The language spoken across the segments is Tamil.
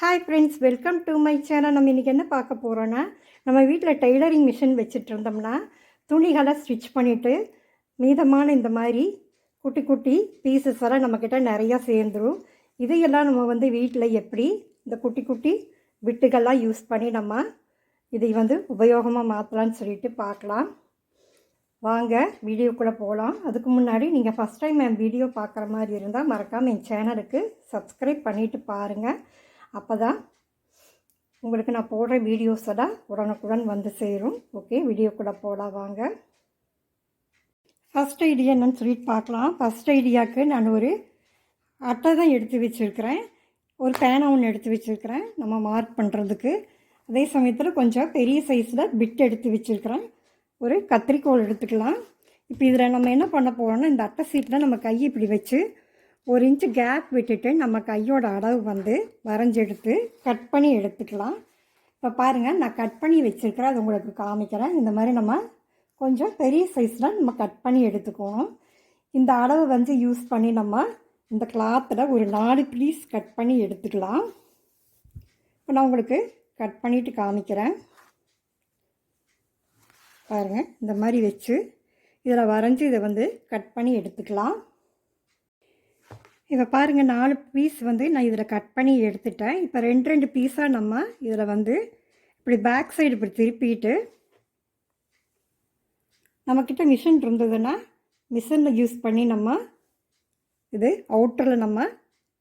Hi friends welcome to my channel நம்ம இன்றைக்கி என்ன பார்க்க போகிறோன்னா நம்ம வீட்டில் டெய்லரிங் மிஷின் வச்சுட்டு இருந்தோம்னா துணிகளை ஸ்டிச் பண்ணிவிட்டு மீதமான இந்த மாதிரி குட்டி குட்டி பீசஸ் எல்லாம் நம்மக்கிட்ட நிறையா சேர்ந்துரும். இதையெல்லாம் நம்ம வந்து வீட்டில் எப்படி இந்த குட்டி குட்டி விட்டுகள்லாம் யூஸ் பண்ணி நம்ம இதை வந்து உபயோகமாக மாற்றலான்னு சொல்லிட்டு பார்க்கலாம். வாங்க வீடியோக்குள்ளே போகலாம் அதுக்கு முன்னாடி நீங்கள் ஃபஸ்ட் டைம் என் வீடியோ பார்க்குற மாதிரி இருந்தால் மறக்காமல் என் சேனலுக்கு சப்ஸ்கிரைப் பண்ணிவிட்டு பாருங்கள் அப்போ தான் உங்களுக்கு நான் போடுற வீடியோஸோட உடனுக்குடன் வந்து சேரும். ஓகே வீடியோ கூட போட வாங்க. ஃபஸ்ட் ஐடியா என்னன்னு சொல்லிட்டு பார்க்கலாம். ஃபஸ்ட் ஐடியாவுக்கு நான் ஒரு அட்டை தான் எடுத்து வச்சுருக்கிறேன். ஒரு பேனா ஒன்று எடுத்து வச்சுருக்கிறேன். நம்ம மார்க் பண்ணுறதுக்கு அதே சமயத்தில் கொஞ்சம் பெரிய சைஸில் பிட் எடுத்து வச்சுருக்கிறேன். ஒரு கத்திரிக்கோல் எடுத்துக்கலாம். இப்போ இதில் நம்ம என்ன பண்ண போகிறோம்னா இந்த அட்டை சீட்டில் நம்ம கையை இப்படி வச்சு ஒரு இன்ச்சு கேப் விட்டுட்டு நம்ம கையோட அளவு வந்து வரைஞ்செடுத்து கட் பண்ணி எடுத்துக்கலாம். இப்போ பாருங்கள் நான் கட் பண்ணி வச்சுருக்கிறேன். அது உங்களுக்கு காமிக்கிறேன். இந்த மாதிரி நம்ம கொஞ்சம் பெரிய சைஸில் நம்ம கட் பண்ணி எடுத்துக்கணும். இந்த அளவு வந்து யூஸ் பண்ணி நம்ம இந்த கிளாத்தில் ஒரு நாலு பீஸ் கட் பண்ணி எடுத்துக்கலாம். இப்போ நான் உங்களுக்கு கட் பண்ணிவிட்டு காமிக்கிறேன். பாருங்கள் இந்த மாதிரி வச்சு இதில் வரைஞ்சி இதை வந்து கட் பண்ணி எடுத்துக்கலாம். இப்போ பாருங்கள் நாலு பீஸ் வந்து நான் இதில் கட் பண்ணி எடுத்துட்டேன். இப்போ ரெண்டு ரெண்டு பீஸாக நம்ம இதில் வந்து இப்படி பேக் சைடு இப்படி திருப்பிட்டு நம்மக்கிட்ட மிஷின் இருந்ததுன்னா மிஷினில் யூஸ் பண்ணி நம்ம இது அவுட்டரில் நம்ம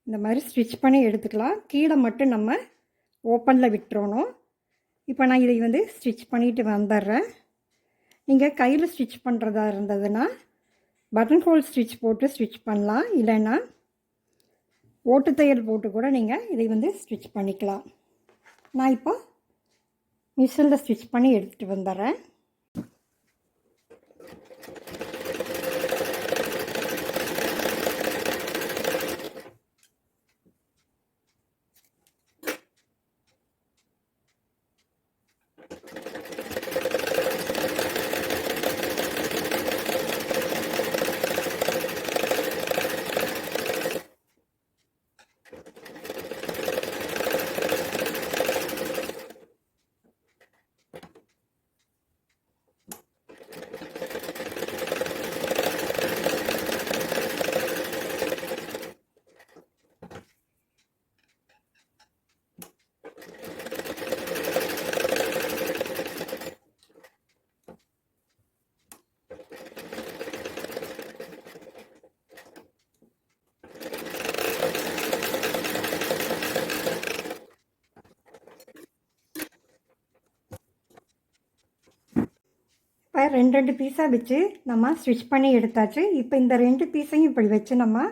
இந்த மாதிரி ஸ்டிச் பண்ணி எடுத்துக்கலாம். கீழே மட்டும் நம்ம ஓப்பனில் விட்டுறணும். இப்போ நான் இதை வந்து ஸ்டிச் பண்ணிட்டு வந்துடுறேன். நீங்கள் கையில் ஸ்டிச் பண்ணுறதா இருந்ததுன்னா பட்டன் ஹோல் ஸ்டிச் போட்டு ஸ்டிச் பண்ணலாம். இல்லைன்னா ஓட்டு தையல் போட்டு கூட நீங்கள் இதை வந்து ஸ்டிச் பண்ணிக்கலாம். நான் இப்போ மிஷினில் ஸ்டிச் பண்ணி எடுத்துகிட்டு வந்துடுறேன். இப்போ ரெண்டு ரெண்டு பீஸாக வச்சு நம்ம ஸ்டிச் பண்ணி எடுத்தாச்சு. இப்போ இந்த ரெண்டு பீஸையும் இப்படி வச்சு நம்ம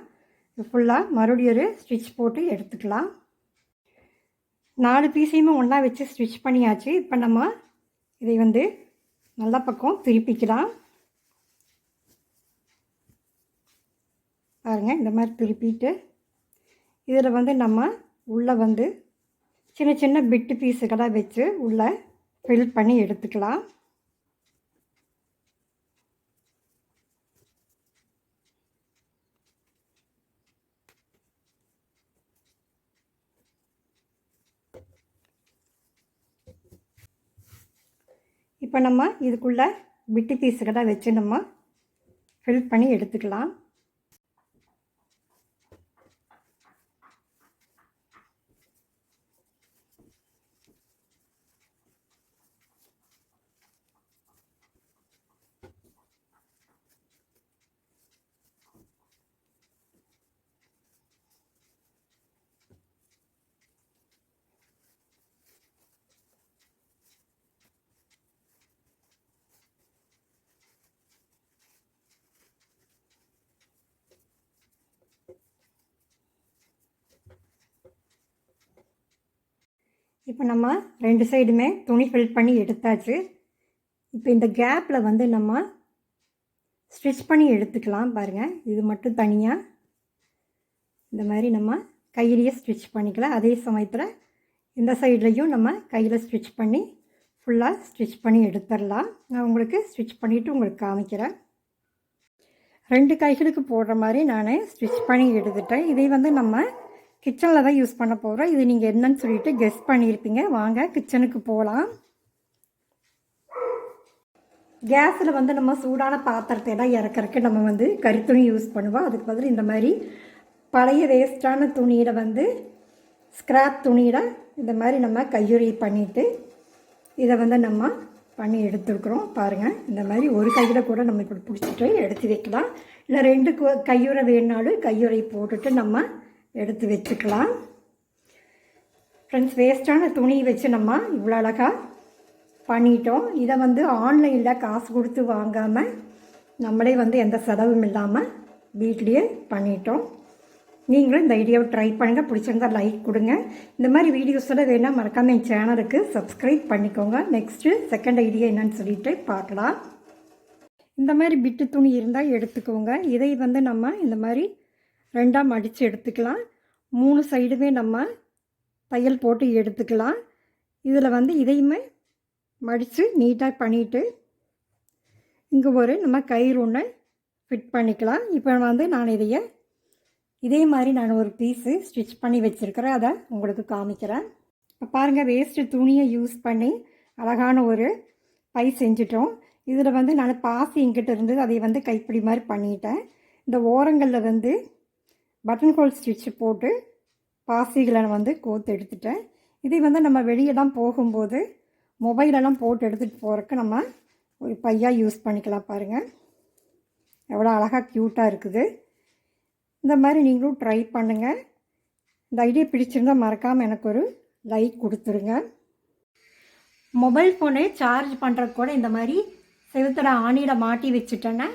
ஃபுல்லாக மறுபடியும் ஒரு ஸ்டிச் போட்டு எடுத்துக்கலாம். நாலு பீஸையுமே ஒன்றா வச்சு ஸ்டிச் பண்ணியாச்சு. இப்போ நம்ம இதை வந்து நல்ல பக்கம் திருப்பிக்கலாம். பாருங்கள் இந்த மாதிரி திருப்பிட்டு இதில் வந்து நம்ம உள்ளே வந்து சின்ன சின்ன பிட்டு பீஸுகளாக வச்சு உள்ளே ஃபில் பண்ணி எடுத்துக்கலாம். இப்போ நம்ம இதுக்குள்ளே விட்டு பீஸுகளை வச்சு நம்ம ஃபில் பண்ணி எடுத்துக்கலாம். இப்போ நம்ம ரெண்டு சைடுமே துணி ஃபில் பண்ணி எடுத்தாச்சு. இப்போ இந்த கேப்பில் வந்து நம்ம ஸ்டிச் பண்ணி எடுத்துக்கலாம் பாருங்கள் இது மட்டும் தனியாக இந்த மாதிரி நம்ம கையிலேயே ஸ்டிச் பண்ணிக்கலாம். அதே சமயத்தில் இந்த சைட்லேயும் நம்ம கையில் ஸ்டிச் பண்ணி ஃபுல்லாக ஸ்டிச் பண்ணி எடுத்துடலாம். நான் உங்களுக்கு ஸ்டிச் பண்ணிவிட்டு உங்களுக்கு காமிக்கிறேன். ரெண்டு கைகளுக்கு போடுற மாதிரி நான் ஸ்டிச் பண்ணி எடுத்துட்டேன். இதை வந்து நம்ம கிச்சனில் தான் யூஸ் பண்ண போகிறோம் இது நீங்கள் என்னன்னு சொல்லிட்டு கெஸ் பண்ணியிருப்பீங்க. வாங்க கிச்சனுக்கு போகலாம் கேஸில் வந்து நம்ம சூடான பாத்திரத்தை எல்லாம் இறக்கறக்கு நம்ம வந்து கரித்துணி யூஸ் பண்ணுவோம். அதுக்கு பதில் இந்த மாதிரி பழைய வேஸ்ட்டான துணியில் வந்து ஸ்க்ராப் துணியில் இந்த மாதிரி நம்ம கையுறை பண்ணிவிட்டு இதை வந்து நம்ம பண்ணி எடுத்துருக்குறோம். பாருங்கள் இந்த மாதிரி ஒரு கையில் கூட நம்ம இப்படி பிடிச்சிட்டு எடுத்து வைக்கலாம். இல்லை ரெண்டு கையுறை வேணுனாலும் கையுறை போட்டுட்டு நம்ம எடுத்து வச்சுக்கலாம். ஃப்ரெண்ட்ஸ் வேஸ்ட்டான துணி வச்சு நம்ம இவ்வளோ அழகாக பண்ணிட்டோம். இதை வந்து ஆன்லைனில் காசு கொடுத்து வாங்காமல் நம்மளே வந்து எந்த செலவும் இல்லாமல் வீட்லேயே பண்ணிட்டோம். நீங்களும் இந்த ஐடியாவை ட்ரை பண்ணுங்கள் பிடிச்சிருந்தா லைக் கொடுங்க. இந்த மாதிரி வீடியோஸ் வேணால் மறக்காமல் என் சேனலுக்கு சப்ஸ்கிரைப் பண்ணிக்கோங்க. நெக்ஸ்ட்டு செகண்ட் ஐடியா என்னன்னு சொல்லிட்டு பார்க்கலாம். இந்த மாதிரி பிட்டு துணி இருந்தால் எடுத்துக்கோங்க. இதை வந்து நம்ம இந்த மாதிரி ரெண்டாக மடித்து எடுத்துக்கலாம். மூணு சைடுமே நம்ம தையல் போட்டு எடுத்துக்கலாம். இதில் வந்து இதையுமே மடித்து நீட்டாக பண்ணிவிட்டு இங்கே ஒரு நம்ம கயிறு ஒன்று ஃபிட் பண்ணிக்கலாம். இப்போ வந்து நான் இதையை இதே மாதிரி நான் ஒரு பீஸு ஸ்டிச் பண்ணி வச்சுருக்கிறேன். அதை உங்களுக்கு காமிக்கிறேன். இப்போ பாருங்கள் வேஸ்ட்டு துணியை யூஸ் பண்ணி அழகான ஒரு பை செஞ்சிட்டோம். இதில் வந்து நான் பாசி எங்கிட்ட இருந்தது அதை வந்து கைப்பிடி மாதிரி பண்ணிட்டேன். இந்த ஓரங்களில் வந்து பட்டன் ஹோல் ஸ்டிச்சு போட்டு பாசிகளை வந்து கோத்து எடுத்துட்டேன். இதை வந்து நம்ம வெளியெல்லாம் போகும்போது மொபைலெல்லாம் போட்டு எடுத்துகிட்டு போகிறக்கு நம்ம ஒரு பையாக யூஸ் பண்ணிக்கலாம் பாருங்கள் எவ்வளோ அழகாக க்யூட்டாக இருக்குது. இந்த மாதிரி நீங்களும் ட்ரை பண்ணுங்கள் இந்த ஐடியா பிடிச்சிருந்தா மறக்காமல் எனக்கு ஒரு லைக் கொடுத்துருங்க. மொபைல் ஃபோனை சார்ஜ் பண்ணுறதுக்கு கூட இந்த மாதிரி செவுத்துல ஆணியில் மாட்டி வச்சுட்டேன்னா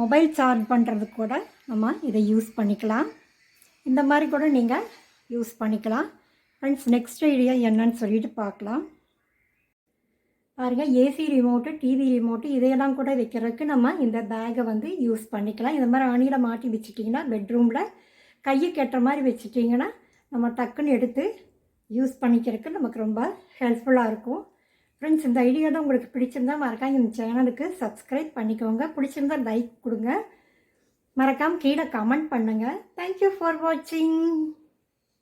மொபைல் சார்ஜ் பண்ணுறதுக்கு கூட நம்ம இதை யூஸ் பண்ணிக்கலாம். இந்த மாதிரி கூட நீங்கள் யூஸ் பண்ணிக்கலாம். ஃப்ரெண்ட்ஸ் நெக்ஸ்ட் ஐடியா என்னன்னு சொல்லிட்டு பார்க்கலாம். பாருங்கள் ஏசி ரிமோட்டு டிவி ரிமோட்டு இதையெல்லாம் கூட வைக்கிறதுக்கு நம்ம இந்த பேக்கை வந்து யூஸ் பண்ணிக்கலாம். இந்த மாதிரி அணியில் மாட்டி வச்சுட்டிங்கன்னா பெட்ரூமில் கையை கெட்டுற மாதிரி வச்சுட்டிங்கன்னா நம்ம டக்குன்னு எடுத்து யூஸ் பண்ணிக்கிறதுக்கு நமக்கு ரொம்ப ஹெல்ப்ஃபுல்லாக இருக்கும். ஃப்ரெண்ட்ஸ் இந்த ஐடியா தான் உங்களுக்கு பிடிச்சிருந்தா மறக்காம இந்த சேனலுக்கு சப்ஸ்கிரைப் பண்ணிக்கோங்க. பிடிச்சிருந்தா லைக் கொடுங்க. மறக்காமல் கீழே கமெண்ட் பண்ணுங்கள் தேங்க்யூ ஃபார் வாட்சிங்